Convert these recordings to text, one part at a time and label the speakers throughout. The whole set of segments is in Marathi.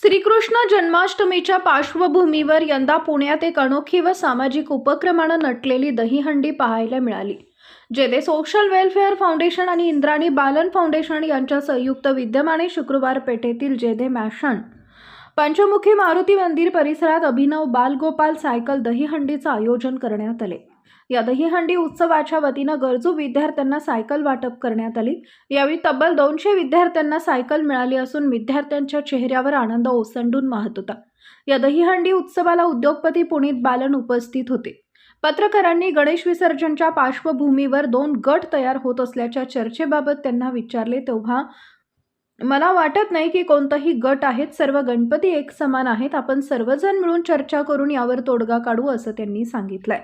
Speaker 1: श्रीकृष्ण जन्माष्टमीच्या पार्श्वभूमीवर यंदा पुण्यात एक अनोखी व सामाजिक उपक्रमानं नटलेली दहीहंडी पाहायला मिळाली जेथे सोशल वेलफेअर फाउंडेशन आणि इंद्राणी बालन फाउंडेशन यांच्या संयुक्त विद्यमाने शुक्रवार पेठेतील जेधे मॅशन पंचमुखी मारुती मंदिर परिसरात अभिनव बालगोपाल सायकल दहीहंडीचं आयोजन करण्यात आले. या दहीहंडी उत्सवाच्या वतीनं गरजू विद्यार्थ्यांना सायकल वाटप करण्यात आली. यावेळी तब्बल दोनशे विद्यार्थ्यांना सायकल मिळाली असून विद्यार्थ्यांच्या चेहऱ्यावर आनंद ओसंडून वाहत होता. या दहीहंडी उत्सवाला उद्योगपती पुनीत बालन उपस्थित होते. पत्रकारांनी गणेश विसर्जनच्या पार्श्वभूमीवर दोन गट तयार होत असल्याच्या चर्चेबाबत त्यांना विचारले तेव्हा मला वाटत नाही की कोणताही गट आहेत सर्व गणपती एक समान आहेत आपण सर्वजण मिळून चर्चा करून यावर तोडगा काढू असं त्यांनी सांगितलंय.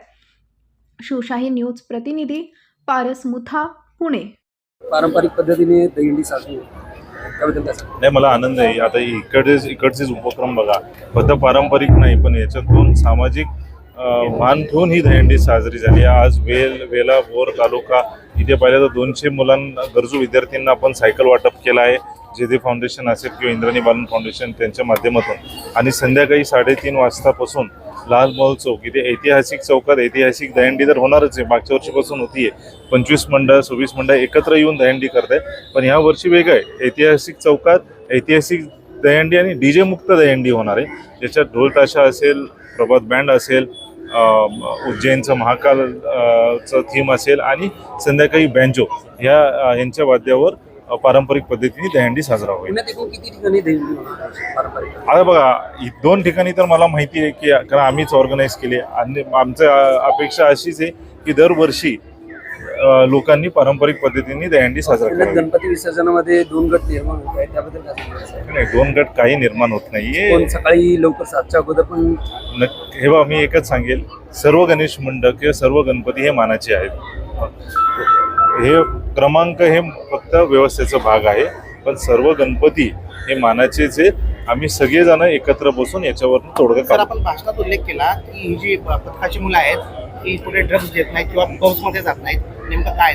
Speaker 1: शिवशाही न्यूज प्रतिनिधी पारस मुथा पुणे.
Speaker 2: पारंपरिक पद्धतीने दहीहंडी साजरी?
Speaker 3: नाही मला आनंद आहे. आता इकडेच इकडचेच उपक्रम बघा. फक्त पारंपरिक नाही पण याच्यातून सामाजिक मान ठेवून ही दहीहंडी साजरी झाली. आज वेल वेला बोर तालुका इथे पाहिलं तर दोनशे मुलांना गरजू विद्यार्थ्यांना आपण सायकल वाटप केलं आहे. जे ते फाउंडेशन असेल किंवा इंद्राणी बालन फाउंडेशन त्यांच्या माध्यमातून. आणि संध्याकाळी साडेतीन वाजतापासून लाल महल चौक. इथे ऐतिहासिक चौकात ऐतिहासिक दहीहंडी तर होणारच आहे. मागच्या वर्षीपासून होतीये पंचवीस मंडळ सव्वीस मंडळ एकत्र येऊन दहीहंडी करत आहे. पण ह्या वर्षी वेगळं आहे. ऐतिहासिक चौकात ऐतिहासिक दहंडी आणि डीजे मुक्त दहीहंडी होणार आहे. ज्याच्यात ढोल ताशा असेल प्रभात बँड असेल उज्जैनचं महाकालचं चं थीम असेल आणि संध्याकाळी बँजो ह्या यांच्या वाद्यावर पारंपरिक पद्धतीने दहीहंडी साजरा होईल.
Speaker 2: आहे
Speaker 3: आता बघा दोन ठिकाणी तर मला माहिती आहे की कारण आम्हीच ऑर्गनाईज केले. आणि आमचं अपेक्षा अशीच आहे की दरवर्षी लोकांनी पारंपरिक पद्धतीने दहीहंडी साजरा करावी.
Speaker 2: गणपती विसर्जनामध्ये दोन गट निर्माण होत त्याबद्दल सांगाल
Speaker 3: नाही दोन गट काही निर्माण होत नाहीये.
Speaker 2: कोण सकाळी लवकर सातच्या अगोदर पण
Speaker 3: हे बा मी एकच सांगेल. सर्व गणेश मंडळ किंवा सर्व गणपती हे मानाचे आहेत. हे क्रमांक हे फक्त व्यवस्थेचा भाग आहे पण सर्व गणपती हे मानाचेच आम्ही सगळेजण एकत्र बसून याच्यावर तोडगा काढू.
Speaker 4: आपण भाषणात उल्लेख केला की ही जी पथकाची मुलं आहेत ती पुढे ड्रग्ज देत नाहीत किंवा फौजमध्ये जात नाहीत. नेमकं काय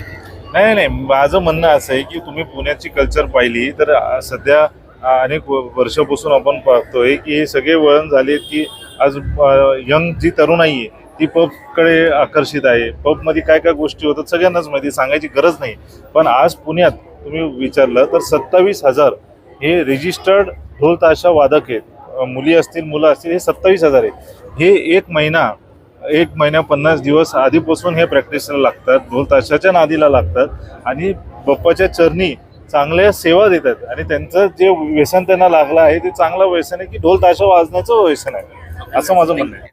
Speaker 3: नाही नाही माझं म्हणणं असं आहे की तुम्ही पुण्याची कल्चर पाहिली तर सध्या अनेक वर्षापासून आपण पाहतोय की हे सगळे वळण झाले की आज यंग जी तरुणाई आहे ती पबकडे आकर्षित आहे. पबमध्ये काय काय गोष्टी होतात सगळ्यांनाच माहिती सांगायची गरज नाही. पण आज पुण्यात तुम्ही विचारलं तर सत्तावीस हजार हे रजिस्टर्ड ढोल ताशा वादक आहेत. मुली असतील मुलं असतील हे सत्तावीस हजार आहेत. हे एक महिना एक महिना पन्नास दिवस आधीपासून हे प्रॅक्टिसला लागतात ढोल ताशाच्या नादीला लागतात आणि बाप्पाच्या चरणी चांगल्या सेवा देतात आणि त्यांचं जे व्यसन त्यांना लागलं आहे ते चांगलं व्यसन आहे की ढोल ताशा वाजण्याचं व्यसन आहे. असं माझं म्हणणं आहे.